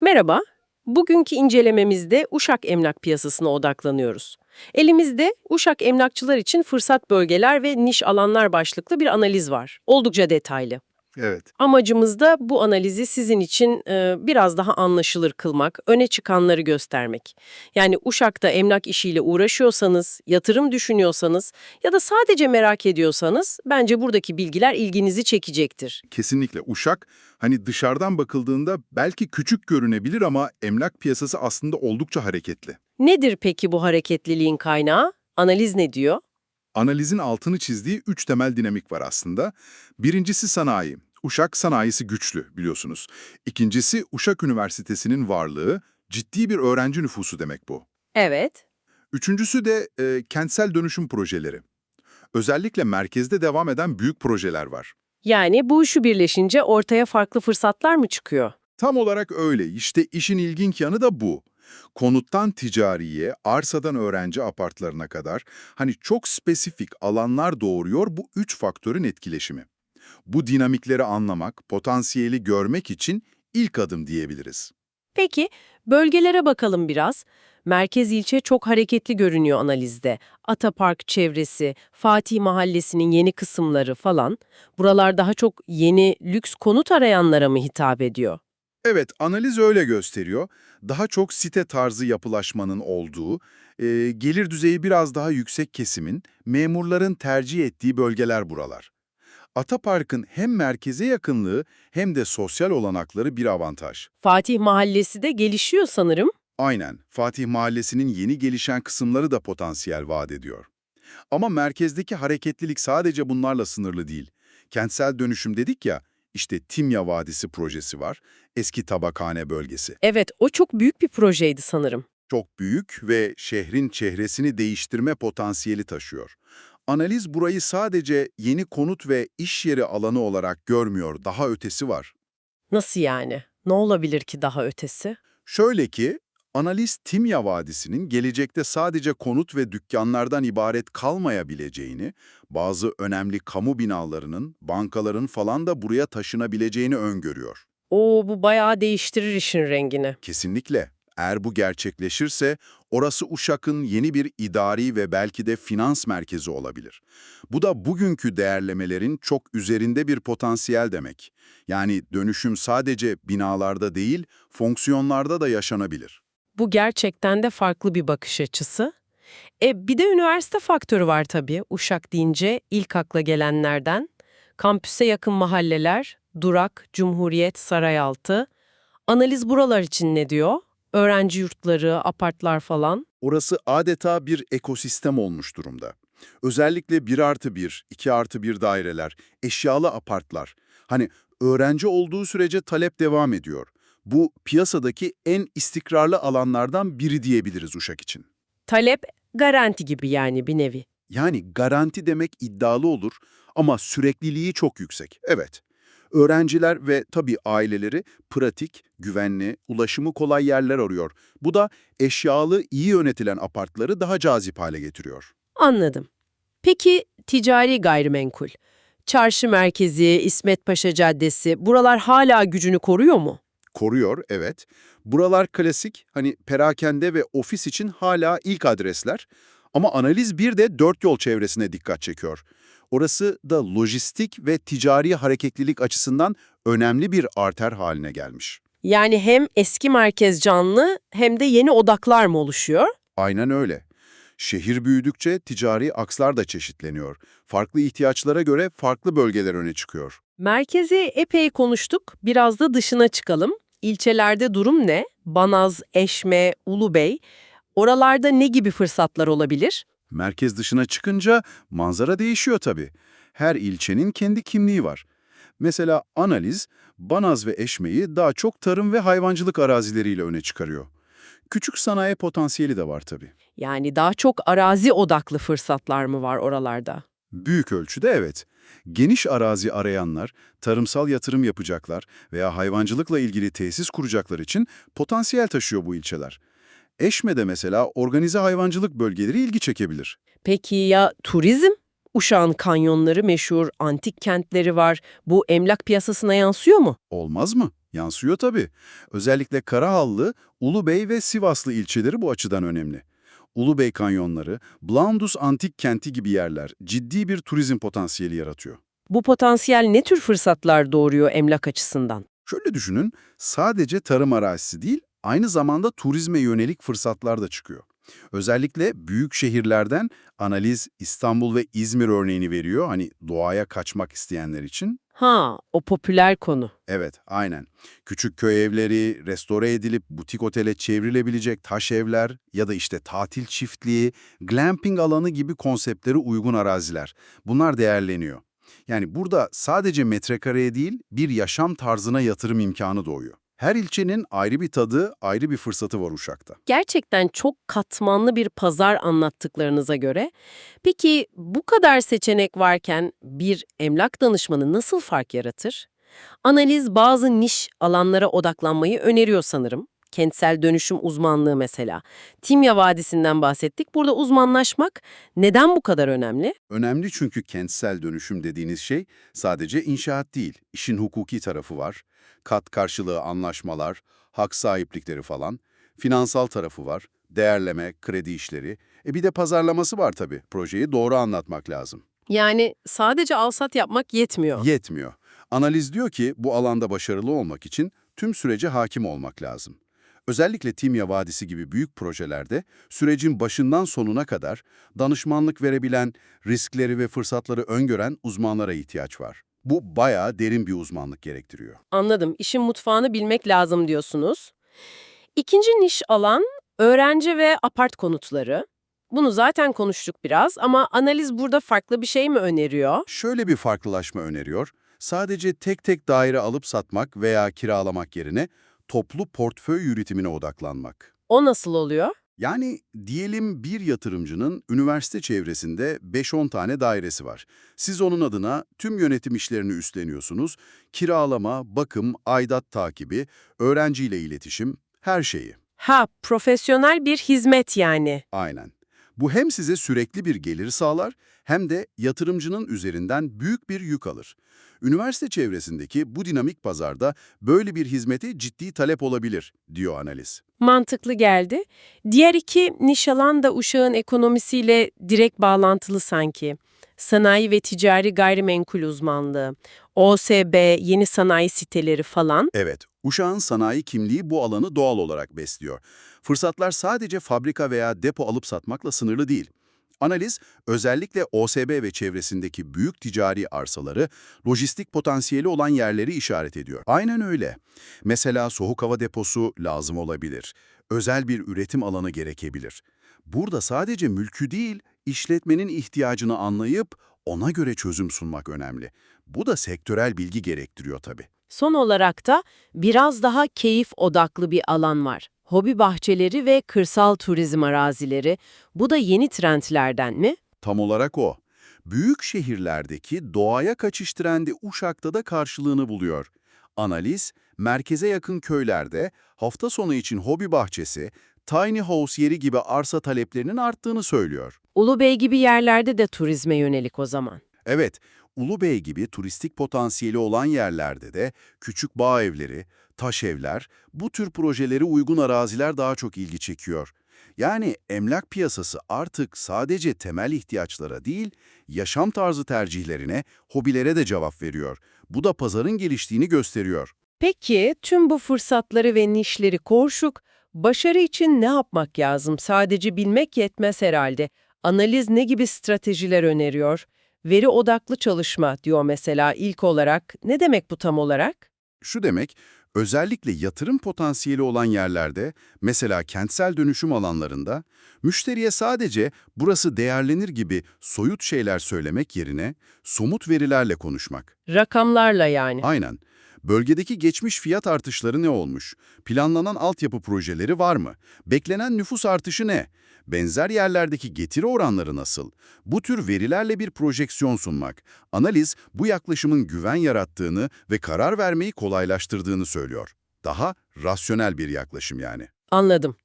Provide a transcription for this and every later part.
Merhaba. Bugünkü incelememizde Uşak emlak piyasasına odaklanıyoruz. Elimizde Uşak emlakçılar için fırsat bölgeler ve niş alanlar başlıklı bir analiz var. Oldukça detaylı. Evet. Amacımız da bu analizi sizin için e, biraz daha anlaşılır kılmak, öne çıkanları göstermek. Yani Uşak'ta emlak işiyle uğraşıyorsanız, yatırım düşünüyorsanız ya da sadece merak ediyorsanız bence buradaki bilgiler ilginizi çekecektir. Kesinlikle Uşak hani dışarıdan bakıldığında belki küçük görünebilir ama emlak piyasası aslında oldukça hareketli. Nedir peki bu hareketliliğin kaynağı? Analiz ne diyor? Analizin altını çizdiği üç temel dinamik var aslında. Birincisi sanayi. Uşak sanayisi güçlü biliyorsunuz. İkincisi Uşak Üniversitesi'nin varlığı, ciddi bir öğrenci nüfusu demek bu. Evet. Üçüncüsü de e, kentsel dönüşüm projeleri. Özellikle merkezde devam eden büyük projeler var. Yani bu üçü birleşince ortaya farklı fırsatlar mı çıkıyor? Tam olarak öyle. İşte işin ilginç yanı da bu. Konuttan ticariye, arsadan öğrenci apartlarına kadar hani çok spesifik alanlar doğuruyor bu üç faktörün etkileşimi. Bu dinamikleri anlamak, potansiyeli görmek için ilk adım diyebiliriz. Peki, bölgelere bakalım biraz. Merkez ilçe çok hareketli görünüyor analizde. Atapark çevresi, Fatih Mahallesi'nin yeni kısımları falan. Buralar daha çok yeni lüks konut arayanlara mı hitap ediyor? Evet, analiz öyle gösteriyor. Daha çok site tarzı yapılaşmanın olduğu, e, gelir düzeyi biraz daha yüksek kesimin, memurların tercih ettiği bölgeler buralar. Atapark'ın hem merkeze yakınlığı hem de sosyal olanakları bir avantaj. Fatih Mahallesi de gelişiyor sanırım. Aynen, Fatih Mahallesi'nin yeni gelişen kısımları da potansiyel vaat ediyor. Ama merkezdeki hareketlilik sadece bunlarla sınırlı değil. Kentsel dönüşüm dedik ya, işte Timya Vadisi projesi var, eski tabakhane bölgesi. Evet, o çok büyük bir projeydi sanırım. Çok büyük ve şehrin çehresini değiştirme potansiyeli taşıyor. Analiz burayı sadece yeni konut ve iş yeri alanı olarak görmüyor, daha ötesi var. Nasıl yani? Ne olabilir ki daha ötesi? Şöyle ki, analiz Timya Vadisi'nin gelecekte sadece konut ve dükkanlardan ibaret kalmayabileceğini, bazı önemli kamu binalarının, bankaların falan da buraya taşınabileceğini öngörüyor. Oo, bu bayağı değiştirir işin rengini. Kesinlikle. Eğer bu gerçekleşirse, orası Uşak'ın yeni bir idari ve belki de finans merkezi olabilir. Bu da bugünkü değerlemelerin çok üzerinde bir potansiyel demek. Yani dönüşüm sadece binalarda değil, fonksiyonlarda da yaşanabilir. Bu gerçekten de farklı bir bakış açısı. E bir de üniversite faktörü var tabii. Uşak deyince ilk akla gelenlerden. Kampüse yakın mahalleler, Durak, Cumhuriyet, Sarayaltı. Analiz buralar için ne diyor? Öğrenci yurtları, apartlar falan. Orası adeta bir ekosistem olmuş durumda. Özellikle 1 artı 1, 2 artı 1 daireler, eşyalı apartlar. Hani öğrenci olduğu sürece talep devam ediyor. Bu piyasadaki en istikrarlı alanlardan biri diyebiliriz Uşak için. Talep garanti gibi yani bir nevi. Yani garanti demek iddialı olur ama sürekliliği çok yüksek. Evet. Öğrenciler ve tabii aileleri pratik, güvenli, ulaşımı kolay yerler arıyor. Bu da eşyalı, iyi yönetilen apartları daha cazip hale getiriyor. Anladım. Peki ticari gayrimenkul? Çarşı merkezi, İsmet Paşa Caddesi buralar hala gücünü koruyor mu? Koruyor, evet. Buralar klasik, hani perakende ve ofis için hala ilk adresler. Ama analiz bir de dört yol çevresine dikkat çekiyor. Orası da lojistik ve ticari hareketlilik açısından önemli bir arter haline gelmiş. Yani hem eski merkez canlı hem de yeni odaklar mı oluşuyor? Aynen öyle. Şehir büyüdükçe ticari akslar da çeşitleniyor. Farklı ihtiyaçlara göre farklı bölgeler öne çıkıyor. Merkezi epey konuştuk. Biraz da dışına çıkalım. İlçelerde durum ne? Banaz, Eşme, Ulubey. Oralarda ne gibi fırsatlar olabilir? Merkez dışına çıkınca manzara değişiyor tabii. Her ilçenin kendi kimliği var. Mesela analiz, Banaz ve Eşme'yi daha çok tarım ve hayvancılık arazileriyle öne çıkarıyor. Küçük sanayi potansiyeli de var tabii. Yani daha çok arazi odaklı fırsatlar mı var oralarda? Büyük ölçüde evet. Geniş arazi arayanlar, tarımsal yatırım yapacaklar veya hayvancılıkla ilgili tesis kuracaklar için potansiyel taşıyor bu ilçeler. Eşme'de mesela organize hayvancılık bölgeleri ilgi çekebilir. Peki ya turizm? Uşağın kanyonları meşhur, antik kentleri var. Bu emlak piyasasına yansıyor mu? Olmaz mı? Yansıyor tabii. Özellikle Karahallı, Ulubey ve Sivaslı ilçeleri bu açıdan önemli. Ulubey kanyonları, Blandus antik kenti gibi yerler ciddi bir turizm potansiyeli yaratıyor. Bu potansiyel ne tür fırsatlar doğuruyor emlak açısından? Şöyle düşünün, sadece tarım arazisi değil, aynı zamanda turizme yönelik fırsatlar da çıkıyor. Özellikle büyük şehirlerden analiz İstanbul ve İzmir örneğini veriyor. Hani doğaya kaçmak isteyenler için. Ha, o popüler konu. Evet, aynen. Küçük köy evleri, restore edilip butik otele çevrilebilecek taş evler ya da işte tatil çiftliği, glamping alanı gibi konseptlere uygun araziler. Bunlar değerleniyor. Yani burada sadece metrekareye değil, bir yaşam tarzına yatırım imkanı doğuyor. Her ilçenin ayrı bir tadı, ayrı bir fırsatı var Uşak'ta. Gerçekten çok katmanlı bir pazar anlattıklarınıza göre. Peki bu kadar seçenek varken bir emlak danışmanı nasıl fark yaratır? Analiz bazı niş alanlara odaklanmayı öneriyor sanırım. Kentsel dönüşüm uzmanlığı mesela. Timya Vadisi'nden bahsettik. Burada uzmanlaşmak neden bu kadar önemli? Önemli çünkü kentsel dönüşüm dediğiniz şey sadece inşaat değil, işin hukuki tarafı var. Kat karşılığı anlaşmalar, hak sahiplikleri falan. Finansal tarafı var, değerleme, kredi işleri. E bir de pazarlaması var tabii. Projeyi doğru anlatmak lazım. Yani sadece alsat yapmak yetmiyor. Yetmiyor. Analiz diyor ki bu alanda başarılı olmak için tüm sürece hakim olmak lazım. Özellikle Timya Vadisi gibi büyük projelerde sürecin başından sonuna kadar danışmanlık verebilen, riskleri ve fırsatları öngören uzmanlara ihtiyaç var. Bu bayağı derin bir uzmanlık gerektiriyor. Anladım. İşin mutfağını bilmek lazım diyorsunuz. İkinci niş alan öğrenci ve apart konutları. Bunu zaten konuştuk biraz ama analiz burada farklı bir şey mi öneriyor? Şöyle bir farklılaşma öneriyor. Sadece tek tek daire alıp satmak veya kiralamak yerine toplu portföy yönetimine odaklanmak. O nasıl oluyor? Yani diyelim bir yatırımcının üniversite çevresinde 5-10 tane dairesi var. Siz onun adına tüm yönetim işlerini üstleniyorsunuz. Kiralama, bakım, aidat takibi, öğrenciyle iletişim, her şeyi. Ha, profesyonel bir hizmet yani. Aynen. Bu hem size sürekli bir gelir sağlar hem de yatırımcının üzerinden büyük bir yük alır. Üniversite çevresindeki bu dinamik pazarda böyle bir hizmete ciddi talep olabilir, diyor analiz. Mantıklı geldi. Diğer iki niş alan da uşağın ekonomisiyle direkt bağlantılı sanki. Sanayi ve ticari gayrimenkul uzmanlığı, OSB, yeni sanayi siteleri falan. Evet, Uşağın sanayi kimliği bu alanı doğal olarak besliyor. Fırsatlar sadece fabrika veya depo alıp satmakla sınırlı değil. Analiz, özellikle OSB ve çevresindeki büyük ticari arsaları, lojistik potansiyeli olan yerleri işaret ediyor. Aynen öyle. Mesela soğuk hava deposu lazım olabilir. Özel bir üretim alanı gerekebilir. Burada sadece mülkü değil, işletmenin ihtiyacını anlayıp ona göre çözüm sunmak önemli. Bu da sektörel bilgi gerektiriyor tabii. Son olarak da biraz daha keyif odaklı bir alan var. Hobi bahçeleri ve kırsal turizm arazileri. Bu da yeni trendlerden mi? Tam olarak o. Büyük şehirlerdeki doğaya kaçış trendi Uşak'ta da karşılığını buluyor. Analiz, merkeze yakın köylerde hafta sonu için hobi bahçesi, tiny house yeri gibi arsa taleplerinin arttığını söylüyor. Ulubey gibi yerlerde de turizme yönelik o zaman. Evet, Ulubey gibi turistik potansiyeli olan yerlerde de küçük bağ evleri, taş evler, bu tür projelere uygun araziler daha çok ilgi çekiyor. Yani emlak piyasası artık sadece temel ihtiyaçlara değil, yaşam tarzı tercihlerine, hobilere de cevap veriyor. Bu da pazarın geliştiğini gösteriyor. Peki tüm bu fırsatları ve nişleri korşuk, başarı için ne yapmak lazım? Sadece bilmek yetmez herhalde. Analiz ne gibi stratejiler öneriyor? Veri odaklı çalışma diyor mesela ilk olarak. Ne demek bu tam olarak? Şu demek, özellikle yatırım potansiyeli olan yerlerde, mesela kentsel dönüşüm alanlarında, müşteriye sadece burası değerlenir gibi soyut şeyler söylemek yerine somut verilerle konuşmak. Rakamlarla yani. Aynen. Bölgedeki geçmiş fiyat artışları ne olmuş? Planlanan altyapı projeleri var mı? Beklenen nüfus artışı ne? Benzer yerlerdeki getiri oranları nasıl? Bu tür verilerle bir projeksiyon sunmak. Analiz bu yaklaşımın güven yarattığını ve karar vermeyi kolaylaştırdığını söylüyor. Daha rasyonel bir yaklaşım yani. Anladım.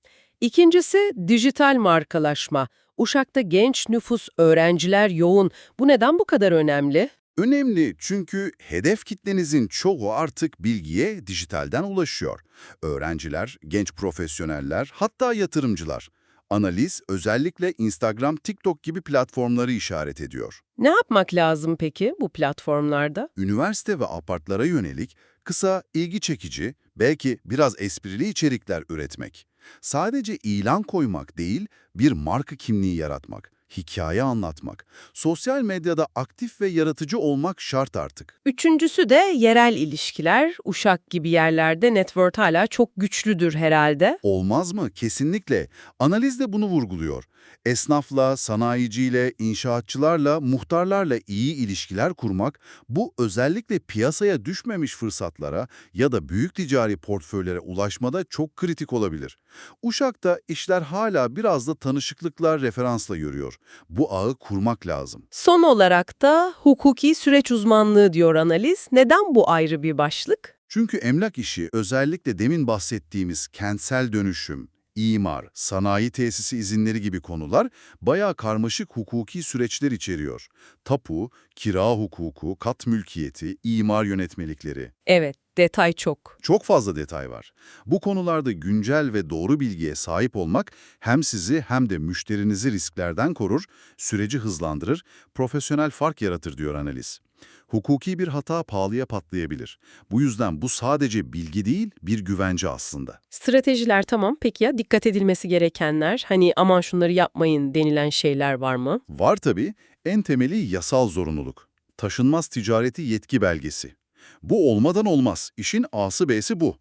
İkincisi dijital markalaşma. Uşak'ta genç nüfus, öğrenciler yoğun. Bu neden bu kadar önemli? Önemli çünkü hedef kitlenizin çoğu artık bilgiye dijitalden ulaşıyor. Öğrenciler, genç profesyoneller, hatta yatırımcılar. Analiz özellikle Instagram, TikTok gibi platformları işaret ediyor. Ne yapmak lazım peki bu platformlarda? Üniversite ve apartlara yönelik kısa, ilgi çekici, belki biraz esprili içerikler üretmek. Sadece ilan koymak değil, bir marka kimliği yaratmak, hikaye anlatmak. Sosyal medyada aktif ve yaratıcı olmak şart artık. Üçüncüsü de yerel ilişkiler. Uşak gibi yerlerde network hala çok güçlüdür herhalde. Olmaz mı? Kesinlikle. Analiz de bunu vurguluyor. Esnafla, sanayiciyle, inşaatçılarla, muhtarlarla iyi ilişkiler kurmak, bu özellikle piyasaya düşmemiş fırsatlara ya da büyük ticari portföylere ulaşmada çok kritik olabilir. Uşak'ta işler hala biraz da tanışıklıklar referansla yürüyor. Bu ağı kurmak lazım. Son olarak da hukuki süreç uzmanlığı diyor analiz. Neden bu ayrı bir başlık? Çünkü emlak işi özellikle demin bahsettiğimiz kentsel dönüşüm, imar, sanayi tesisi izinleri gibi konular bayağı karmaşık hukuki süreçler içeriyor. Tapu, kira hukuku, kat mülkiyeti, imar yönetmelikleri. Evet, detay çok. Çok fazla detay var. Bu konularda güncel ve doğru bilgiye sahip olmak hem sizi hem de müşterinizi risklerden korur, süreci hızlandırır, profesyonel fark yaratır diyor analiz. Hukuki bir hata pahalıya patlayabilir. Bu yüzden bu sadece bilgi değil, bir güvence aslında. Stratejiler tamam. Peki ya dikkat edilmesi gerekenler? Hani aman şunları yapmayın denilen şeyler var mı? Var tabii, en temeli yasal zorunluluk. Taşınmaz ticareti yetki belgesi. Bu olmadan olmaz, işin A'sı B'si bu.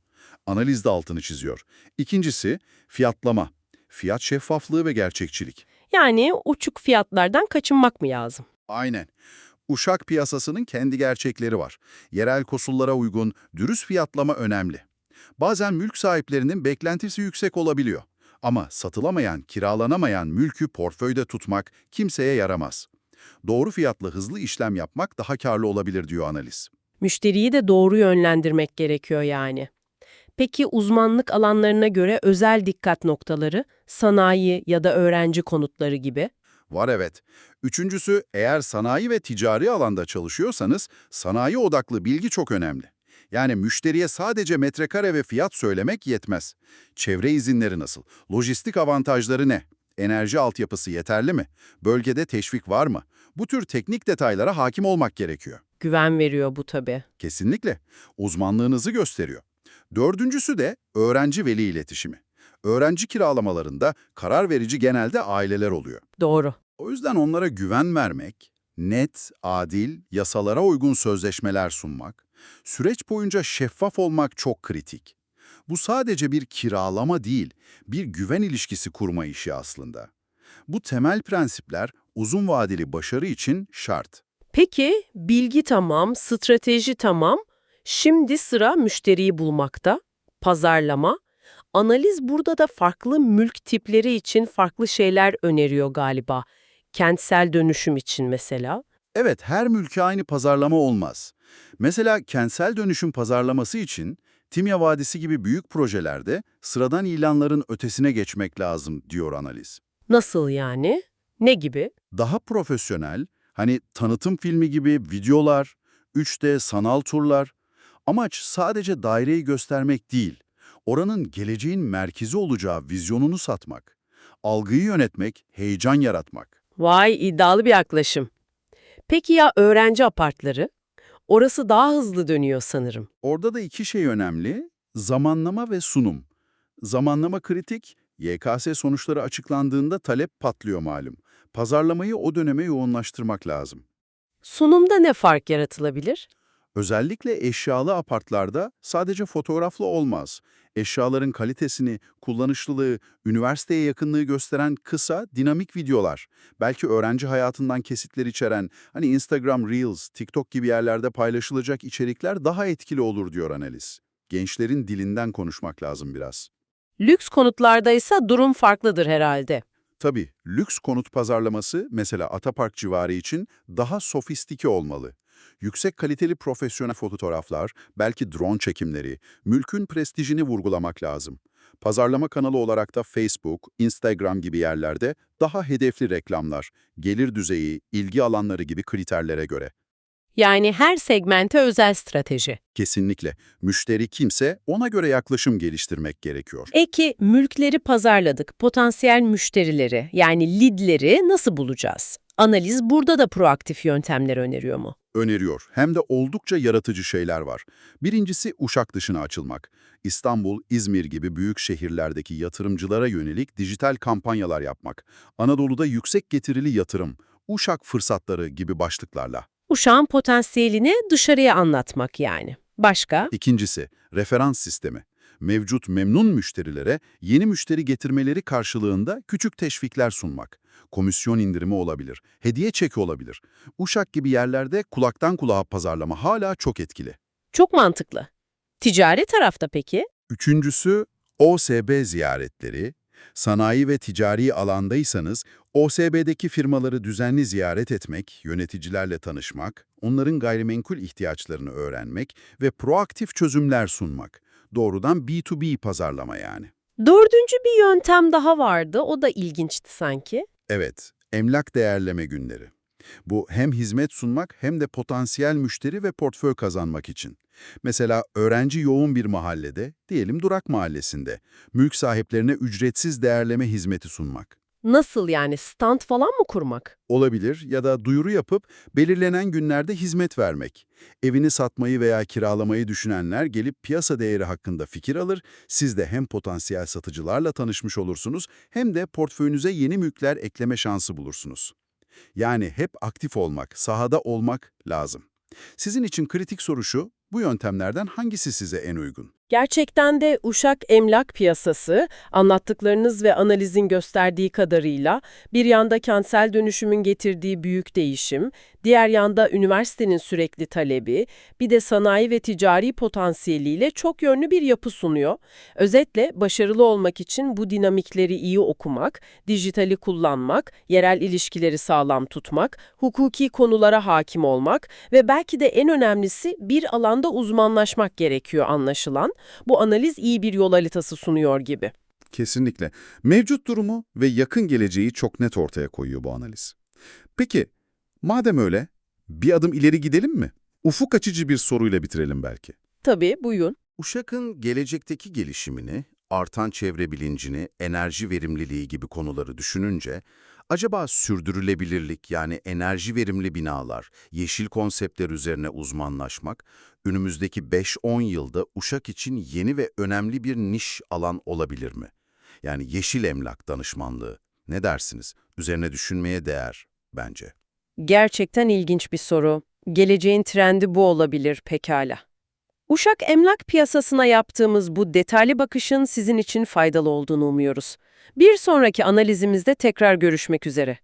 Analizde altını çiziyor. İkincisi, fiyatlama. Fiyat şeffaflığı ve gerçekçilik. Yani uçuk fiyatlardan kaçınmak mı lazım? Aynen. Uşak piyasasının kendi gerçekleri var. Yerel koşullara uygun, dürüst fiyatlama önemli. Bazen mülk sahiplerinin beklentisi yüksek olabiliyor. Ama satılamayan, kiralanamayan mülkü portföyde tutmak kimseye yaramaz. Doğru fiyatla hızlı işlem yapmak daha karlı olabilir diyor analiz. Müşteriyi de doğru yönlendirmek gerekiyor yani. Peki uzmanlık alanlarına göre özel dikkat noktaları, sanayi ya da öğrenci konutları gibi? Var evet. Üçüncüsü, eğer sanayi ve ticari alanda çalışıyorsanız, sanayi odaklı bilgi çok önemli. Yani müşteriye sadece metrekare ve fiyat söylemek yetmez. Çevre izinleri nasıl? Lojistik avantajları ne? Enerji altyapısı yeterli mi? Bölgede teşvik var mı? Bu tür teknik detaylara hakim olmak gerekiyor. Güven veriyor bu tabii. Kesinlikle. Uzmanlığınızı gösteriyor. Dördüncüsü de öğrenci-veli iletişimi. Öğrenci kiralamalarında karar verici genelde aileler oluyor. Doğru. O yüzden onlara güven vermek, net, adil, yasalara uygun sözleşmeler sunmak, süreç boyunca şeffaf olmak çok kritik. Bu sadece bir kiralama değil, bir güven ilişkisi kurma işi aslında. Bu temel prensipler uzun vadeli başarı için şart. Peki bilgi tamam, strateji tamam. Şimdi sıra müşteriyi bulmakta. Pazarlama. Analiz burada da farklı mülk tipleri için farklı şeyler öneriyor galiba. Kentsel dönüşüm için mesela. Evet, her mülke aynı pazarlama olmaz. Mesela kentsel dönüşüm pazarlaması için Timya Vadisi gibi büyük projelerde sıradan ilanların ötesine geçmek lazım diyor analiz. Nasıl yani? Ne gibi? Daha profesyonel, hani tanıtım filmi gibi videolar, 3D sanal turlar. Amaç sadece daireyi göstermek değil, oranın geleceğin merkezi olacağı vizyonunu satmak. Algıyı yönetmek, heyecan yaratmak. Vay iddialı bir yaklaşım. Peki ya öğrenci apartları? Orası daha hızlı dönüyor sanırım. Orada da iki şey önemli, zamanlama ve sunum. Zamanlama kritik, YKS sonuçları açıklandığında talep patlıyor malum. Pazarlamayı o döneme yoğunlaştırmak lazım. Sunumda ne fark yaratılabilir? Özellikle eşyalı apartlarda sadece fotoğrafla olmaz. Eşyaların kalitesini, kullanışlılığı, üniversiteye yakınlığı gösteren kısa, dinamik videolar, belki öğrenci hayatından kesitler içeren, hani Instagram Reels, TikTok gibi yerlerde paylaşılacak içerikler daha etkili olur diyor analiz. Gençlerin dilinden konuşmak lazım biraz. Lüks konutlarda ise durum farklıdır herhalde. Tabii, lüks konut pazarlaması mesela Atapark civarı için daha sofistike olmalı. Yüksek kaliteli profesyonel fotoğraflar, belki drone çekimleri, mülkün prestijini vurgulamak lazım. Pazarlama kanalı olarak da Facebook, Instagram gibi yerlerde daha hedefli reklamlar, gelir düzeyi, ilgi alanları gibi kriterlere göre. Yani her segmente özel strateji. Kesinlikle. Müşteri kimse ona göre yaklaşım geliştirmek gerekiyor. Eki, mülkleri pazarladık. Potansiyel müşterileri yani leadleri nasıl bulacağız? Analiz burada da proaktif yöntemler öneriyor mu? öneriyor. Hem de oldukça yaratıcı şeyler var. Birincisi Uşak dışına açılmak. İstanbul, İzmir gibi büyük şehirlerdeki yatırımcılara yönelik dijital kampanyalar yapmak. Anadolu'da yüksek getirili yatırım, Uşak fırsatları gibi başlıklarla. Uşağın potansiyelini dışarıya anlatmak yani. Başka? İkincisi, referans sistemi. Mevcut memnun müşterilere yeni müşteri getirmeleri karşılığında küçük teşvikler sunmak. Komisyon indirimi olabilir, hediye çeki olabilir. Uşak gibi yerlerde kulaktan kulağa pazarlama hala çok etkili. Çok mantıklı. Ticari tarafta peki? Üçüncüsü OSB ziyaretleri. Sanayi ve ticari alandaysanız OSB'deki firmaları düzenli ziyaret etmek, yöneticilerle tanışmak, onların gayrimenkul ihtiyaçlarını öğrenmek ve proaktif çözümler sunmak. Doğrudan B2B pazarlama yani. Dördüncü bir yöntem daha vardı. O da ilginçti sanki. Evet, emlak değerleme günleri. Bu hem hizmet sunmak hem de potansiyel müşteri ve portföy kazanmak için. Mesela öğrenci yoğun bir mahallede, diyelim Durak Mahallesi'nde, mülk sahiplerine ücretsiz değerleme hizmeti sunmak. Nasıl yani? Stand falan mı kurmak? Olabilir ya da duyuru yapıp belirlenen günlerde hizmet vermek. Evini satmayı veya kiralamayı düşünenler gelip piyasa değeri hakkında fikir alır, siz de hem potansiyel satıcılarla tanışmış olursunuz hem de portföyünüze yeni mülkler ekleme şansı bulursunuz. Yani hep aktif olmak, sahada olmak lazım. Sizin için kritik soru şu, bu yöntemlerden hangisi size en uygun? Gerçekten de Uşak emlak piyasası, anlattıklarınız ve analizin gösterdiği kadarıyla bir yanda kentsel dönüşümün getirdiği büyük değişim, diğer yanda üniversitenin sürekli talebi, bir de sanayi ve ticari potansiyeliyle çok yönlü bir yapı sunuyor. Özetle başarılı olmak için bu dinamikleri iyi okumak, dijitali kullanmak, yerel ilişkileri sağlam tutmak, hukuki konulara hakim olmak ve belki de en önemlisi bir alanda uzmanlaşmak gerekiyor anlaşılan. Bu analiz iyi bir yol haritası sunuyor gibi. Kesinlikle. Mevcut durumu ve yakın geleceği çok net ortaya koyuyor bu analiz. Peki, madem öyle, bir adım ileri gidelim mi? Ufuk açıcı bir soruyla bitirelim belki. Tabii, buyurun. Uşak'ın gelecekteki gelişimini, artan çevre bilincini, enerji verimliliği gibi konuları düşününce, acaba sürdürülebilirlik yani enerji verimli binalar, yeşil konseptler üzerine uzmanlaşmak, önümüzdeki 5-10 yılda Uşak için yeni ve önemli bir niş alan olabilir mi? Yani yeşil emlak danışmanlığı. Ne dersiniz? Üzerine düşünmeye değer bence. Gerçekten ilginç bir soru. Geleceğin trendi bu olabilir pekala. Uşak emlak piyasasına yaptığımız bu detaylı bakışın sizin için faydalı olduğunu umuyoruz. Bir sonraki analizimizde tekrar görüşmek üzere.